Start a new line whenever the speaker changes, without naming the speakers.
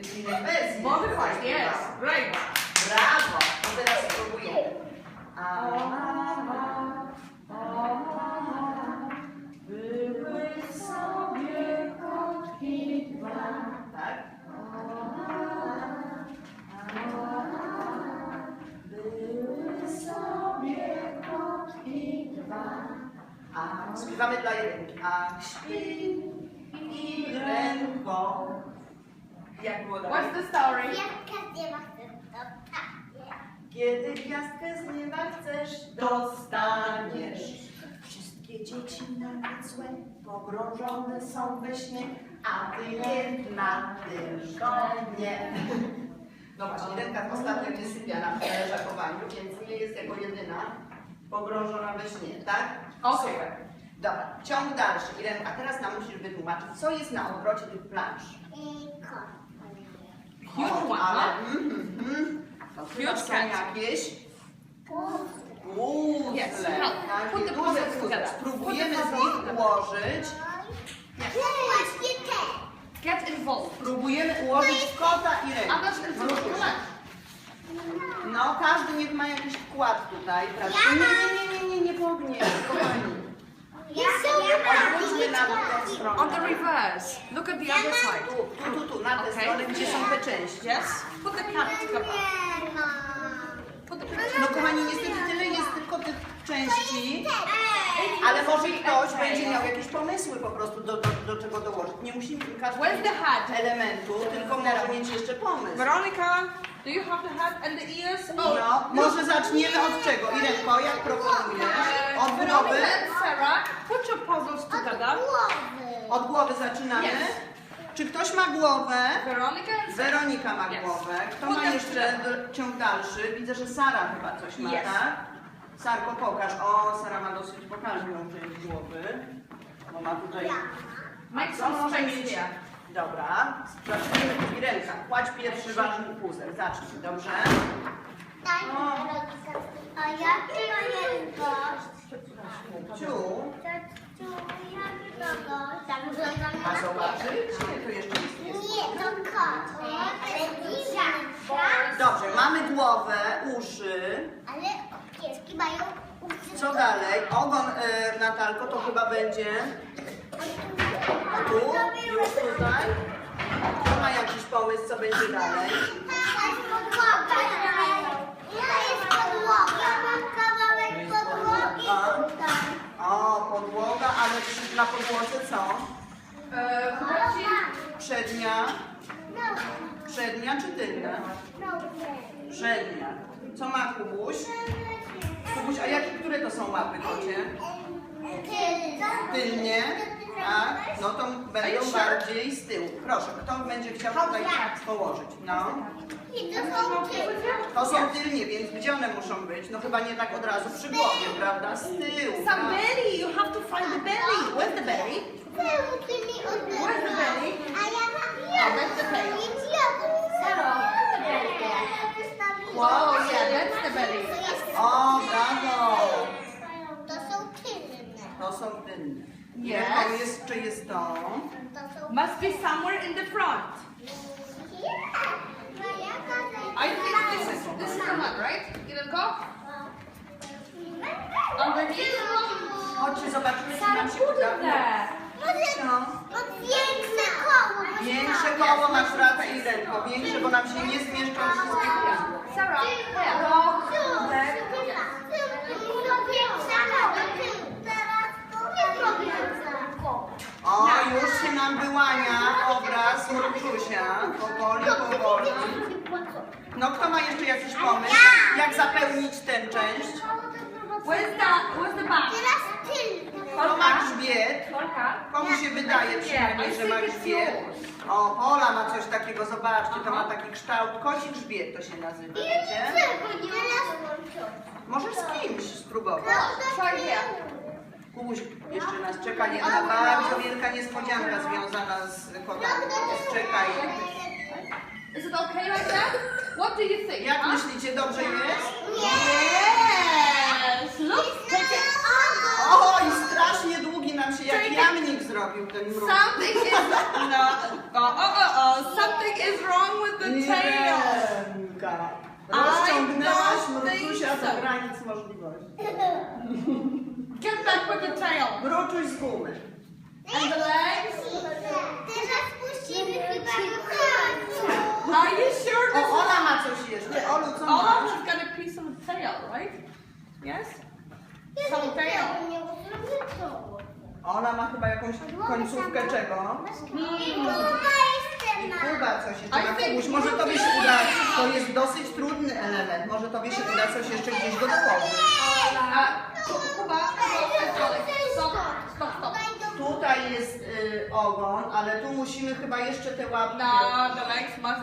innej wersji.
Modified, yes. Great.
Brawo! To teraz spróbujemy. A, były sobie. Tak? Były sobie kotki dwa. A śpiewamy dla jedynki. A śpi i ręką. Jak było dalej?
What's the story?
Jak nie ma to tak.
Kiedy gwiazdkę z nieba chcesz, dostaniesz. Wszystkie dzieci nawet złe pogrążone są we śnie, a ty jedna tylko nie. No właśnie, Lenka ostatnio nie sypia na leżakowaniu, więc nie jest jako jedyna pogrążona we śnie, tak?
Okej.
Super. Dobra, ciąg dalszy. Irenka, teraz nam musisz wytłumaczyć, co jest na odwrocie tych plansz.
I kot.
Ale,
huh?
mm, mm, to chyba są
cat.
jakieś
Puzzle.
Yes, help.
Takie
Put the
duże
puzzles
puzzle.
together.
Spróbujemy
Put
z
the
nich ułożyć.
Właśnie te.
Get involved.
Spróbujemy ułożyć kota i rękę.
Others involved. Come on.
No, każdy niech ma jakiś wkład tutaj. prawda? Nie, nie, nie, nie, nie, nie pogniesz, kochani.
Ja sobie
On the reverse. Look at the other side.
Tu, tu, tu, tu, na tę
Okay.
stronę, gdzie są te części.
Yes. Put the.
Nie ma.
Put the
No kochani, niestety tyle jest tylko tych części. Ale może ktoś będzie miał jakieś pomysły po prostu do, do, do czego dołożyć. Nie musimy
hat?
elementu, tylko może mieć jeszcze pomysł.
Veronica, do you have the hat and the ears?
No, może zaczniemy od czego? Irenko, jak proponujesz? Od głowy?
Veronica and Sarah, put your puzzles together.
Głowy.
Od głowy zaczynamy?
Yes.
Czy ktoś ma głowę?
Veronica and Sarah.
Weronika ma
Yes.
głowę. Kto
Put
ma jeszcze do- ciąg dalszy? Widzę, że Sara chyba coś ma,
Yes.
tak? Sarko, pokaż. O, Sara ma dosyć pokaźną część głowy. Bo ma tutaj...
Make
Co
some
może
space
mieć?
here.
Dobra, zacznijmy. Irenka, kładź pierwszy ważny puzzle. Zacznij, dobrze?
Daj rodzica. A ja tylko
Ciu.
Tak wygląda
A
na
zobaczyć? Nie, to jeszcze nic nie jest.
Nie, to kot.
Dobrze, mamy głowę, uszy.
Ale pieski mają uszy.
Co dalej? Ogon, e, Natalko, to chyba będzie tu, już tutaj. Kto ma jakiś pomysł, co będzie dalej? A. O, podłoga, ale przy- na podłodze co? Przednia, przednia czy tylna? Przednia. Co ma Kubuś? Kubuś, a jakie, które to są łapy, kocie? Tylnie? Tak? No to będą bardziej z tyłu. Proszę, kto będzie chciał tutaj położyć? No.
To są
tylnie, więc gdzie one muszą być? No chyba nie tak od razu przy głowie, prawda? Z tyłu.
some
tak.
belly. You have to find the belly. Where's the belly? Where's the belly?
A ja mam
Oh, that's the belly.
Jogurt.
Oh, yeah, that's the belly.
O, brawo!
To są tylne.
Yes.
Jaką jest, czy jest to?
To są...
Must be somewhere in the front. I think this is this is the one, right? Irenko? Underneath?
Chodźcie, zobaczymy, czy nam się uda.
większe koło.
Większe
spadło.
koło masz rację i ręko. Większe, bo nam się nie zmieszczą wszystkie.
Sarah, there.
No,
Tył,
tak.
tył, tył, tył, większa koło. Tył. Teraz to nie większa koło.
O, już się nam wyłania obraz Powoli, powoli. No, kto ma jeszcze jakiś pomysł? Jak zapełnić tę część?
Where's the where's the back?
Teraz.
Kto ma grzbiet? Komu się wydaje przynajmniej, że ma grzbiet? O, Pola ma coś takiego, zobaczcie, to ma taki kształt. Kozi grzbiet to się nazywa, wiecie? Możesz z kimś spróbować. Kubuś, jeszcze nas czeka jedna bardzo wielka niespodzianka związana z kotami. Czekaj.
Is it okay like that? What do you think?
Jak
huh?
myślicie, dobrze jest?
Yes. Look, take it.
O, i strasznie długi nam się jak jamnik zrobił. ten mrówek?
Something is no. Oh, oh, oh. Something is wrong with the tail. I
Rozciągnęłaś
so.
do granic możliwości.
Get back with the tail.
Mruczuś z gumy.
And the legs.
Teraz puścimy chyba do końca.
Are you sure
O, Ola ma coś jeszcze. Olu, co
Olaf
masz?
has got a piece of a tail, right? Yes?
Ja
Some
nie
tail.
Ona ma chyba jakąś końcówkę czego?
I Kuba jeszcze
I. Kuba coś jeszcze Kubuś, może tobie się uda, to jest dosyć trudny element, może tobie się uda coś jeszcze gdzieś go dołożyć
Kuba, Kuba, Alex, stop, stop, stop.
Tutaj jest y, ogon, ale tu musimy chyba jeszcze te łapki.
No, the legs must